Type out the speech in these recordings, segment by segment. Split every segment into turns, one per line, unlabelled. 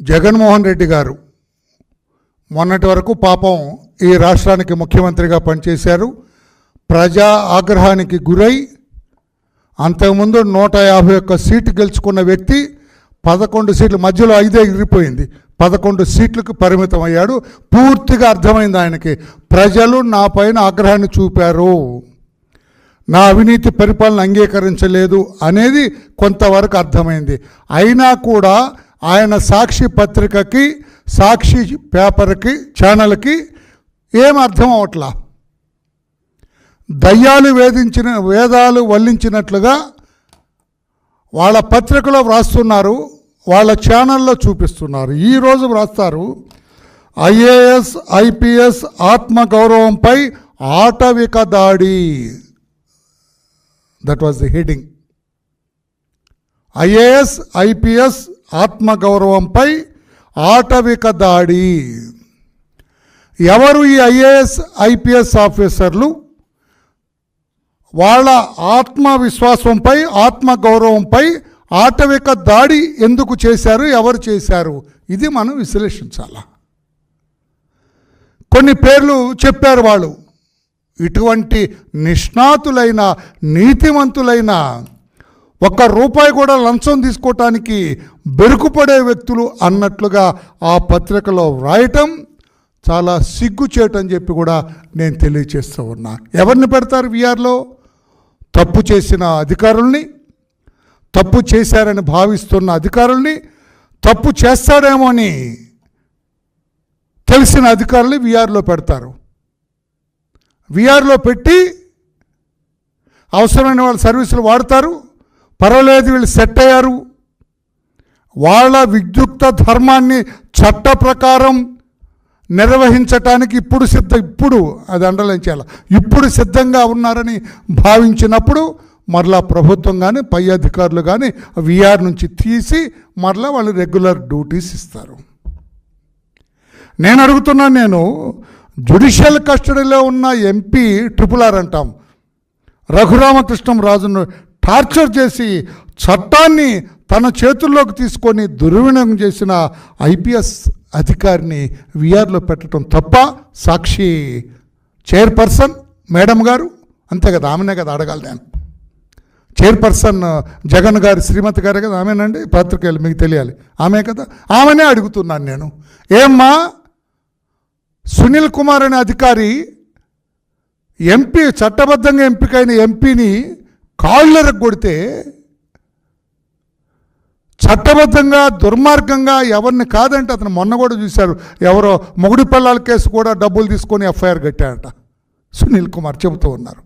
జగన్మోహన్ రెడ్డి గారు మొన్నటి వరకు పాపం ఈ రాష్ట్రానికి ముఖ్యమంత్రిగా పనిచేశారు. ప్రజా ఆగ్రహానికి గురై అంతకుముందు నూట యాభై ఒక్క సీటు గెలుచుకున్న వ్యక్తి పదకొండు సీట్లు మధ్యలో ఐదే ఎగిరిపోయింది పదకొండు సీట్లకు పరిమితం అయ్యాడు. పూర్తిగా అర్థమైంది ఆయనకి. ప్రజలు నా పైన ఆగ్రహాన్ని చూపారు. నా అవినీతి పరిపాలన అంగీకరించలేదు అనేది కొంతవరకు అర్థమైంది. అయినా కూడా ఆయన సాక్షి పత్రికకి సాక్షి పేపర్కి ఛానల్కి ఏం అర్థం అవట్లా? దయ్యాలు వేధించిన వేదాలు వల్లించినట్లుగా వాళ్ళ పత్రికలో వ్రాస్తున్నారు వాళ్ళ ఛానల్లో చూపిస్తున్నారు. ఈరోజు వ్రాస్తారు ఐఏఎస్ ఐపీఎస్ ఆత్మగౌరవంపై ఆటవిక దాడి. That was the heading IAS IPS ఆత్మగౌరవంపై ఆటవిక దాడి. ఎవరు ఈ ఐఏఎస్ ఐపీఎస్ ఆఫీసర్లు? వాళ్ళ ఆత్మవిశ్వాసంపై ఆత్మగౌరవంపై ఆటవిక దాడి ఎందుకు చేశారు ఎవరు చేశారు? ఇది మనం విశ్లేషించాల? కొన్ని పేర్లు చెప్పారు వాళ్ళు. ఇటువంటి నిష్ణాతులైన నీతివంతులైన ఒక్క రూపాయి కూడా లంచం తీసుకోవటానికి బెరుకుపడే వ్యక్తులు అన్నట్లుగా ఆ పత్రికలో వ్రాయటం చాలా సిగ్గుచేటని చెప్పి కూడా నేను తెలియచేస్తూ ఉన్నా. ఎవరిని పెడతారు విఆర్లో? తప్పు చేసిన అధికారుల్ని తప్పు చేశారని భావిస్తున్న అధికారుల్ని తప్పు చేస్తాడేమో అని తెలిసిన అధికారుల్ని విఆర్లో పెడతారు. విఆర్లో పెట్టి అవసరమైన వాళ్ళ సర్వీసులు వాడతారు. పర్వాలేదు వీళ్ళు సెట్ అయ్యారు. వాళ్ళ విద్యుక్త ధర్మాన్ని చట్ట ప్రకారం నిర్వహించటానికి ఇప్పుడు సిద్ధ ఇప్పుడు అది అండలించాల ఇప్పుడు సిద్ధంగా ఉన్నారని భావించినప్పుడు మరలా ప్రభుత్వం కానీ పై అధికారులు కానీ విఆర్ నుంచి తీసి మరలా వాళ్ళు రెగ్యులర్ డ్యూటీస్ ఇస్తారు. నేను అడుగుతున్నా నేను జుడిషియల్ కస్టడీలో ఉన్న ఎంపీ ట్రిపుల్ ఆర్ అంటాం. రఘురామకృష్ణం రాజును టార్చర్ చేసి చట్టాన్ని తన చేతుల్లోకి తీసుకొని దుర్వినియోగం చేసిన ఐపీఎస్ అధికారిని విఆర్లో పెట్టడం తప్ప సాక్షి చైర్పర్సన్ మేడం గారు అంతే కదా ఆమెనే కదా అడగాలి నేను. చైర్పర్సన్ జగన్ గారి శ్రీమతి గారే కదా ఆమెనండి పత్రికలు మీకు తెలియాలి. ఆమె కదా ఆమెనే అడుగుతున్నాను నేను. ఏమ్మా సునీల్ కుమార్ అనే అధికారి ఎంపీ చట్టబద్ధంగా ఎంపికైన ఎంపీని కాళ్ళు కొడితే చట్టబద్ధంగా దుర్మార్గంగా ఎవరిని కాదంటే అతను మొన్న కూడా చూశారు. ఎవరో మొగుడి పిల్లల కేసు కూడా డబ్బులు తీసుకొని ఎఫ్ఐఆర్ కట్టారట. సునీల్ కుమార్ చెబుతూ ఉన్నారు.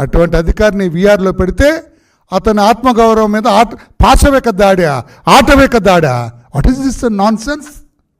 అటువంటి అధికారిని విఆర్లో పెడితే అతని ఆత్మగౌరవం మీద ఆట పాశవేక దాడా ఆటవేక దాడా. What is this nonsense